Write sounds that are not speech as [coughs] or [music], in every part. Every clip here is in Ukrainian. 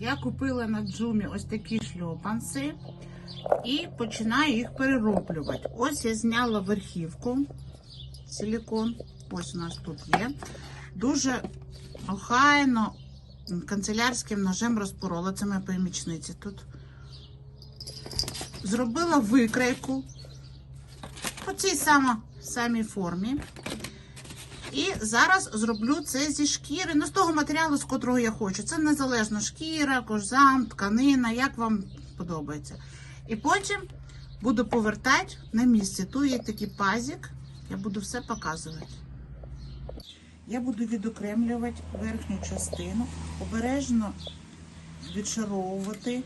Я купила на джумі ось такі шльопанці і починаю їх перероблювати. Ось я зняла верхівку, силікон. Ось у нас тут є. Дуже охайно канцелярським ножем розпорола. Це моя помічниця тут. Зробила викрайку по цій самій формі. І зараз зроблю це зі шкіри, ну з того матеріалу, з котрого я хочу. Це незалежно шкіра, кожзам, тканина, як вам подобається. І потім буду повертати на місце. Тут є такий пазик, я буду все показувати. Я буду відокремлювати верхню частину, обережно відшаровувати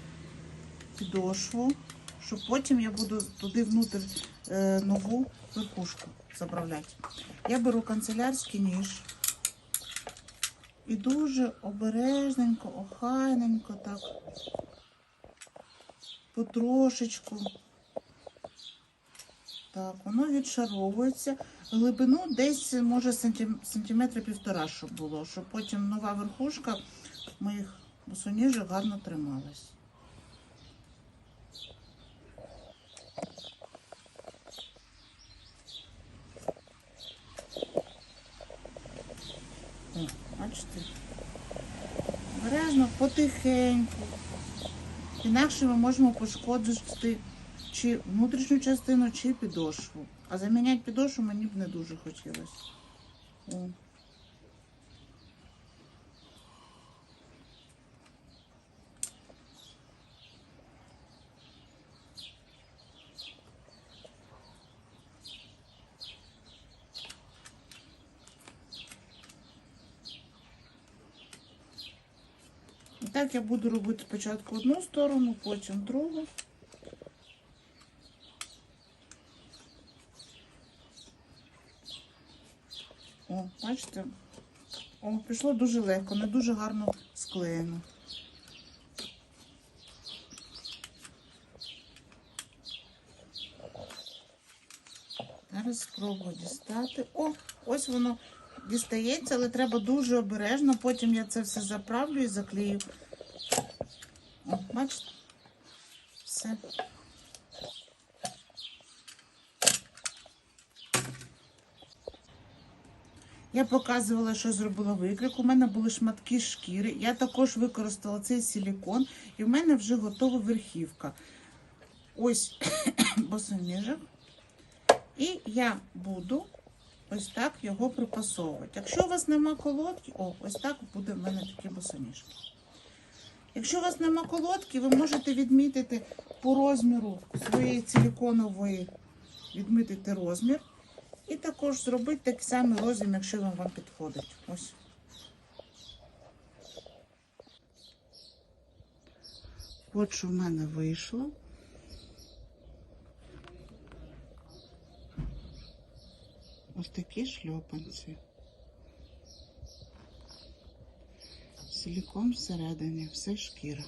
підошву, щоб потім я буду туди внутрі е, нову верхушку заправляти. Я беру канцелярський ніж і дуже обережненько, охайненько так, потрошечку. Так, воно відшаровується. Глибину десь, може, сантим- сантиметра півтора, щоб було, щоб потім нова верхушка моїх босоніжок гарно трималась. Бачите? Обережно, потихеньку. Інакше ми можемо пошкодити чи внутрішню частину, чи підошву. А заміняти підошву мені б не дуже хотілося. Так я буду робити спочатку одну сторону, потім другу. О, бачите? О, пішло дуже легко, не дуже гарно склеєно. Зараз спробую дістати. О, ось воно дістається, але треба дуже обережно. Потім я це все заправлю і заклею. О, бачите? Все. Я показувала, що зробила викрик. У мене були шматки шкіри. Я також використала цей силікон, і в мене вже готова верхівка. Ось [coughs] босоніжок. І я буду ось так його припасовувати. Якщо у вас нема колодки, о, ось так буде в мене такі босоніжки. Якщо у вас нема колодки, ви можете відмітити по розміру своєї силіконової, відмітити розмір. І також зробити такий самий розмір, якщо він вам підходить. Ось. От що в мене вийшло. Ось такі шльопанці. Силікон всередині, все шкіра.